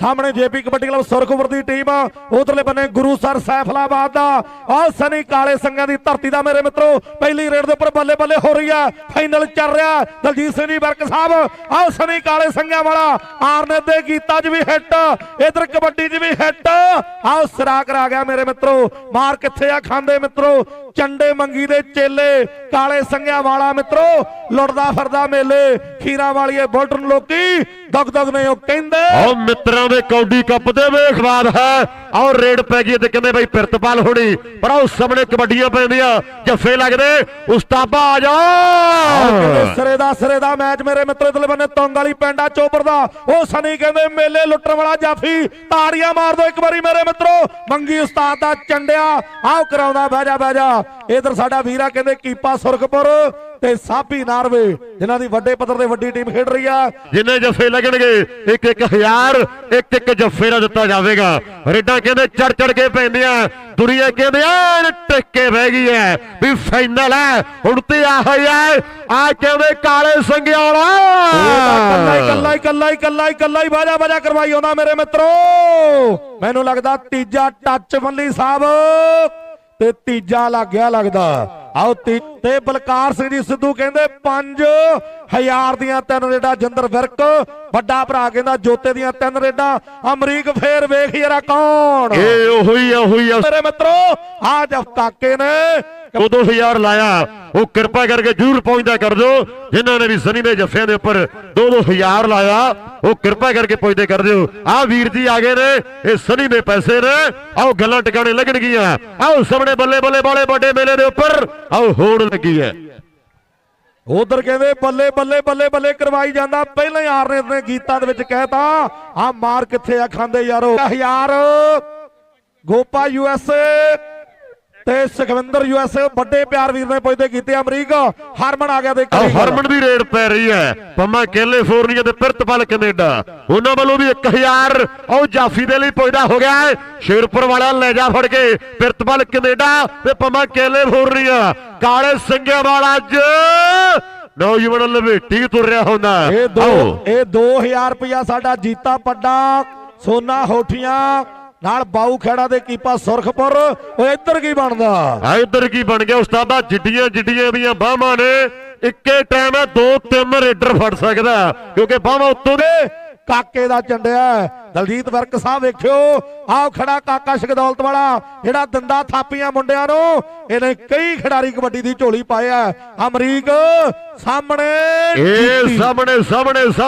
ਸਾਹਮਣੇ JP kabaddi club Surakhpur ਦੀ team ਉਧਰਲੇ ਬੰਨੇ ਗੁਰੂਸਰ ਸੈਫਲਾਬਾਦ ਦਾ। ਆਹ ਸਨੀ ਕਾਲੇ ਸੰਗਾਂ ਦੀ ਧਰਤੀ ਦਾ ਮੇਰੇ ਮਿੱਤਰੋ, ਪਹਿਲੀ ਰੇਡ ਦੇ ਉੱਪਰ ਬੱਲੇ ਬੱਲੇ ਹੋ ਰਹੀ ਆ। ਫਾਈਨਲ ਚੱਲ ਰਿਹਾ। ਦਲਜੀਤ ਸਿੰਘ ਜੀ, ਵਰਕ ਸਾਹਿਬ, ਆਹ ਸਨੀ ਕਾਲੇ ਸੰਗਾਂ ਵਾਲਾ। ਆਰਨੇ ਦੇ ਗੀਤਾਂ 'ਚ ਵੀ ਹਿੱਟ ਇਧਰ ਕਬੱਡੀ 'ਚ ਵੀ ਹਿੱਟ ਆਹ ਸਿਰਾ ਕਰਾ ਗਿਆ ਮੇਰੇ ਮਿੱਤਰੋ। ਮਾਰ ਕਿੱਥੇ ਆ ਖਾਂਦੇ ਮਿੱਤਰੋ? ਚੰਡੇ ਮੰਗੀ ਦੇ ਚੇਲੇ, ਕਾਲੇ ਸੰਗਿਆ ਵਾਲਾ ਮਿੱਤਰੋ। ਲੁੱਟਦਾ ਫਿਰਦਾ ਮੇਲੇ, ਖੀਰਾ ਵਾਲੀਏ ਬੁਲਟਨ ਲੋਕੀ ਦਗ ਦਗ ਨੇ ਉਹ ਕਹਿੰਦੇ। ਆਓ ਮਿੱਤਰਾਂ ਦੇ ਕੌਡੀ ਕੱਪ ਦੇ ਵੇਖਵਾਦ ਹੈ। ਆਓ ਰੇਡ ਪੈ ਗਈ ਤੇ ਕਹਿੰਦੇ ਬਈ ਪਿਰਤਪਾਲ ਹੋਣੀ ਪਰ ਆਓ ਸਾਹਮਣੇ ਕਬੱਡੀਆਂ ਪੈਂਦੀਆਂ ਜੱਫੇ ਲੱਗਦੇ ਉਸਤਾਬਾ ਆ ਜਾ। ਕਹਿੰਦੇ ਸਿਰੇ ਦਾ ਸਿਰੇ ਦਾ ਮੈਚ ਮੇਰੇ ਮਿੱਤਰੋ ਇਧਰਲੇ ਬੰਨੇ ਤੁੰਗ ਵਾਲੀ ਪੈਂਡਾ ਚੋਪਰ ਦਾ। ਉਹ ਸਨੀ ਕਹਿੰਦੇ ਮੇਲੇ ਲੁੱਟਣ ਵਾਲਾ ਜਾਫੀ ਤਾੜੀਆਂ ਮਾਰ ਦੋ ਇੱਕ ਵਾਰੀ ਮੇਰੇ ਮਿੱਤਰੋ। ਮੰਗੀ ਉਸਤਾਦ ਦਾ ਚੰਡਿਆ ਆਓ ਕਰਾਉਂਦਾ ਬਹਿ ਜਾ ਬਹਿ ਜਾ। ਇਧਰ ਸਾਡਾ ਵੀਰਾ ਕਹਿੰਦੇ ਕੀਪਾ ਸੁਰਖਪੁਰ ਤੇ ਸਾਬੀ ਨਾਰਵੇ ਜਿਨ੍ਹਾਂ ਦੀ ਵੱਡੇ ਪੱਧਰ ਤੇ ਵੱਡੀ ਟੀਮ ਖੇਡ ਰਹੀ ਆ। ਜਿੰਨੇ ਜੱਫੇ ਲੱਗਣਗੇ ਇੱਕ ਇੱਕ ਹਜ਼ਾਰ ਇੱਕ ਇੱਕ ਜੱਫੇ ਦਾ ਦਿੱਤਾ ਜਾਵੇਗਾ। ਰੇਡਾਂ ਕਹਿੰਦੇ ਚੜ ਚੜ ਕੇ ਪੈਂਦੀਆਂ। ਦੁਨੀਆ ਕਹਿੰਦੇ, ਐਨ ਟਿਕ ਕੇ ਬਹਿ ਗਈ ਹੈ ਵੀ ਫਾਈਨਲ ਹੈ ਹੁਣ ਤੇ ਆ ਹੋਇਆ ਆ ਕਹਿੰਦੇ ਕਾਲੇ ਸੰਗਿਆਲਾ। ਕੱਲਾ ਹੀ ਕੱਲਾ ਹੀ ਕੱਲਾ ਹੀ ਕੱਲਾ ਹੀ ਬਾਜਾ ਬਾਜਾ ਕਰਵਾਈ ਆਉਂਦਾ ਮੇਰੇ ਮਿੱਤਰੋ। ਮੈਨੂੰ ਲੱਗਦਾ ਤੀਜਾ ਟੱਚ ਮੱਲੀ ਸਾਹਿਬ। ਤੇ ਤੀਜਾ ਲੱਗ ਗਿਆ ਲੱਗਦਾ। ਆਓ ਤੀ- ਬਲਕਾਰ ਸਿੰਘ ਜੀ ਸਿੱਧੂ ਕਹਿੰਦੇ 5000 ਦੀਆਂ ਤਿੰਨ ਰੇਡਾਂ ਜਿੰਦਰ ਵਿਰਕ ਵੱਡਾ ਭਰਾ ਕਹਿੰਦਾ ਜੋਤੇ ਦੀਆਂ ਤਿੰਨ ਰੇਡਾਂ ਅਮਰੀਕ ਫੇਰ ਵੇਖ ਯਾਰਾ ਕੌਣ? ਇਹ ਉਹੀ ਆ ਉਹੀ ਆ। ਮੇਰੇ ਮਿੱਤਰੋ ਆ ਜਫ ਕਾਕੇ ਨੇ ਉਹ 2000 ਲਾਇਆ। ਉਹ ਕਿਰਪਾ ਕਰਕੇ ਜਰੂਰ ਪਹੁੰਚਦਾ ਕਰ ਦਿਓ। ਜਿਨ੍ਹਾਂ ਨੇ ਵੀ ਸਨੀ ਦੇ ਜੱਫਿਆਂ ਦੇ ਉੱਪਰ 2-2000 ਲਾਇਆ, ਉਹ ਕਿਰਪਾ ਕਰਕੇ ਪਹੁੰਚਦੇ ਕਰ ਦਿਓ। ਆਹ ਵੀਰ ਜੀ ਆ ਗਏ ਨੇ, ਇਹ ਸਨੀ ਦੇ ਪੈਸੇ ਨੇ। ਆਓ ਗੱਲਾਂ ਟਿਕਾਣੇ ਲੱਗਣਗੀਆਂ। ਆਓ ਸਾਹਮਣੇ ਬੱਲੇ ਬੱਲੇ ਵਾਲੇ ਵੱਡੇ ਮੇਲੇ ਦੇ ਉੱਪਰ। ਆਓ ਹੋਣ ਲੱਗੀ ਹੈ। ਉਧਰ ਕਹਿੰਦੇ ਬੱਲੇ ਬੱਲੇ ਬੱਲੇ ਬੱਲੇ ਕਰਵਾਈ ਜਾਂਦਾ। ਪਹਿਲਾਂ ਹੀ ਆਰਨੇ ਨੇ ਗੀਤਾਂ ਦੇ ਵਿੱਚ ਕਹਿਤਾ ਆ ਮਾਰ ਕਿੱਥੇ ਆ ਖਾਂਦੇ ਯਾਰੋ? ਯਾਰ ਗੋਪਾ ਯੂਐਸਏ ਤੇ ਸੁਖਵਿੰਦਰ ਯੂਐਸਏ ਵੱਡੇ ਪਿਆਰ ਵੀਰ ਨੇ ਪੁੱਜਦੇ ਕੀਤੇ ਅਮਰੀਕ ਹਰਮਨ ਆ ਗਿਆ ਦੇ ਹਰਮਨ ਦੀ ਰੇਡ ਪੈ ਰਹੀ ਹੈ। ਪੰਮਾ ਕੈਲੀਫੋਰਨੀਆ ਤੇ ਪਿਰਤਪਾਲ ਕੈਨੇਡਾ। ਉਹਨਾਂ ਵੱਲੋਂ ਵੀ 1000 ਆਓ ਜਾਫੀ ਦੇ ਲਈ ਪੁੱਜਦਾ ਹੋ ਗਿਆ ਹੈ। ਸ਼ੇਰਪੁਰ ਵਾਲਾ ਲੈ ਜਾ ਫੜ ਕੇ। ਪਿਰਤਪਾਲ ਕੈਨੇਡਾ ਤੇ ਪੰਮਾ ਕੈਲੀਫੋਰਨੀਆ ਕਾਲੇ ਸੰਗਿਆ ਵਾਲਾ ਅੱਜ ਨੌਜਵਾਨ ਲਵੇਟੀ ਤੁਰ ਰਿਹਾ ਹੁੰਦਾ। ਇਹ ਦੋ ਇਹ 2000 ਰੁਪਇਆ ਸਾਡਾ ਜੀਤਾ ਪੱਡਾ ਸੋਨਾ ਹੋਠੀਆਂ ਨਾਲ ਬਾਊ ਖੇੜਾ ਦੇ ਕੀਪਾ ਸੁਰਖਪੁਰ। ਉਹ ਇੱਧਰ ਕੀ ਬਣਦਾ? ਆ ਇੱਧਰ ਕੀ ਬਣ ਗਿਆ? ਉਸਤਾਦਾ ਜਿੱਡੀਆਂ ਜਿੱਡੀਆਂ ਦੀਆਂ ਬਾਹਾਂ ਨੇ ਇੱਕੇ ਟਾਈਮ ਹੈ ਦੋ ਤਿੰਨ ਰੇਡਰ ਫੜ ਸਕਦਾ ਕਿਉਂਕਿ ਬਾਹਾਂ ਉੱਤੋਂ ਦੇ। ਕਾਕੇ ਦਾ ਚੰਡਿਆ ਦਲਜੀਤ ਵਰਕ ਸਾਹਿਬ ਵੇਖਿਓ। ਆਹ ਖੜਾ ਕਾਕਾ ਸ਼ਗਦੌਲਤ ਵਾਲਾ ਜਿਹੜਾ ਦੰਦਾ ਥਾਪੀਆਂ ਮੁੰਡਿਆਂ ਨੂੰ ਇਹਨੇ ਕਈ ਖਿਡਾਰੀ ਕਬੱਡੀ ਦੀ ਝੋਲੀ ਪਾਇਆ ਅਮਰੀਕ ਸਾਹਮਣੇ ਇਹ। ਸਾਹਮਣੇ ਸਾਹਮਣੇ।